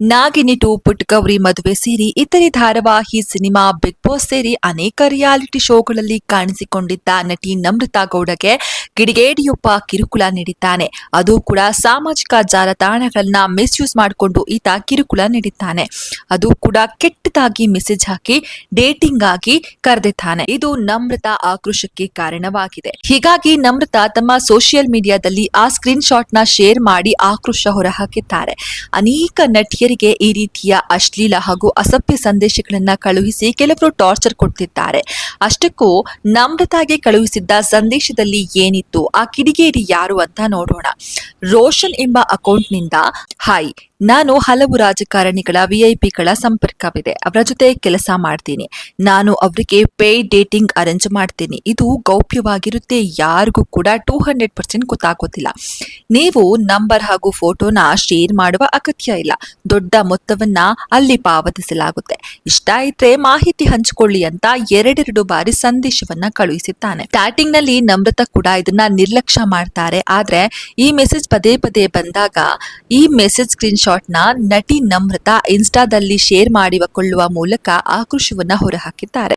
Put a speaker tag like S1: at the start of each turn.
S1: Nagini to put Gauri ಮದುವೆ ಸೇರಿ, ಇತರೆ ಧಾರಾವಾಹಿ ಸಿನಿಮಾ, ಬಿಗ್ ಬಾಸ್ ಸೇರಿ ಅನೇಕ ರಿಯಾಲಿಟಿ ಶೋಗಳಲ್ಲಿ ಕಾಣಿಸಿಕೊಂಡಿದ್ದ ನಟಿ ನಮ್ರತಾ ಗೌಡಗೆ ಗಿಡಿಗೇಡಿಯೊಬ್ಬ ಕಿರುಕುಳ ನೀಡಿದ್ದಾನೆ. ಅದು ಕೂಡ ಸಾಮಾಜಿಕ ಜಾಲತಾಣಗಳನ್ನ ಮಿಸ್ಯೂಸ್ ಮಾಡಿಕೊಂಡು ಈತ ಕಿರುಕುಳ ನೀಡಿದ್ದಾನೆ. ಅದು ಕೂಡ ಕೆಟ್ಟದಾಗಿ ಮೆಸೇಜ್ ಹಾಕಿ, ಡೇಟಿಂಗ್ ಆಗಿ ಕರೆದಿದ್ದಾನೆ. ಇದು ನಮ್ರತಾ ಆಕ್ರೋಶಕ್ಕೆ ಕಾರಣವಾಗಿದೆ. ಹೀಗಾಗಿ ನಮ್ರತಾ ತಮ್ಮ ಸೋಷಿಯಲ್ ಮೀಡಿಯಾದಲ್ಲಿ ಆ ಸ್ಕ್ರೀನ್ ಶಾಟ್ನ ಶೇರ್ ಮಾಡಿ ಆಕ್ರೋಶ ಹೊರಹಾಕಿದ್ದಾರೆ. ಅನೇಕ ನಟಿಯರಿಗೆ ಈ ರೀತಿಯ ಅಶ್ಲೀಲ ಹಾಗೂ ಅಸಭ್ಯ ಸಂದೇಶಗಳನ್ನ ಕಳುಹಿಸಿ ಕೆಲವರು ಟಾರ್ಚರ್ ಕೊಡ್ತಿದ್ದಾರೆ. ಅಷ್ಟಕ್ಕೂ ನಮ್ರತಾಗೆ ಕಳುಹಿಸಿದ್ದ ಸಂದೇಶದಲ್ಲಿ ಏನಿತ್ತು, ಆ ಕಿಡಿಗೇರಿ ಯಾರು ಅಂತ ನೋಡೋಣ. ರೋಷನ್ ಎಂಬ ಅಕೌಂಟ್ನಿಂದ, ಹಾಯ್ ನಾನು ಹಲವು ರಾಜಕಾರಣಿಗಳ ವಿಐಪಿಗಳ ಸಂಪರ್ಕವಿದೆ. ಅವರ ಜೊತೆ ಕೆಲಸ ಮಾಡ್ತೀನಿ. ನಾನು ಅವರಿಗೆ ಪೇ ಡೇಟಿಂಗ್ ಅರೇಂಜ್ ಮಾಡ್ತೀನಿ. ಇದು ಗೌಪ್ಯವಾಗಿರುತ್ತೆ. ಯಾರಿಗೂ ಕೂಡ ಟೂ ಹಂಡ್ರೆಡ್ ಪರ್ಸೆಂಟ್ ಗೊತ್ತಾಗೋದಿಲ್ಲ. ನೀವು ನಂಬರ್ ಹಾಗೂ ಫೋಟೋನ ಶೇರ್ ಮಾಡುವ ಅಗತ್ಯ ಇಲ್ಲ. ದೊಡ್ಡ ಮೊತ್ತವನ್ನ ಅಲ್ಲಿ ಪಾವತಿಸಲಾಗುತ್ತೆ. ಇಷ್ಟ ಇದ್ರೆ ಮಾಹಿತಿ ಹಂಚಿಕೊಳ್ಳಿ ಅಂತ ಎರಡೆರಡು ಬಾರಿ ಸಂದೇಶವನ್ನ ಕಳುಹಿಸಿದ್ದಾನೆ. ಸ್ಟಾರ್ಟಿಂಗ್ನಲ್ಲಿ ನಮ್ರತ ಕೂಡ ಇದನ್ನ ನಿರ್ಲಕ್ಷ್ಯ ಮಾಡ್ತಾರೆ. ಆದ್ರೆ ಈ ಮೆಸೇಜ್ ಪದೇ ಪದೇ ಬಂದಾಗ ಈ ಮೆಸೇಜ್ ಸ್ಕ್ರೀನ್ ಶಾಟ್ನ ನಟಿ ನಮ್ರತಾ ಇನ್ಸ್ಟಾದಲ್ಲಿ ಶೇರ್ ಮಾಡಿಕೊಳ್ಳುವ ಮೂಲಕ ಆಕ್ರೋಶವನ್ನ ಹೊರಹಾಕಿದ್ದಾರೆ.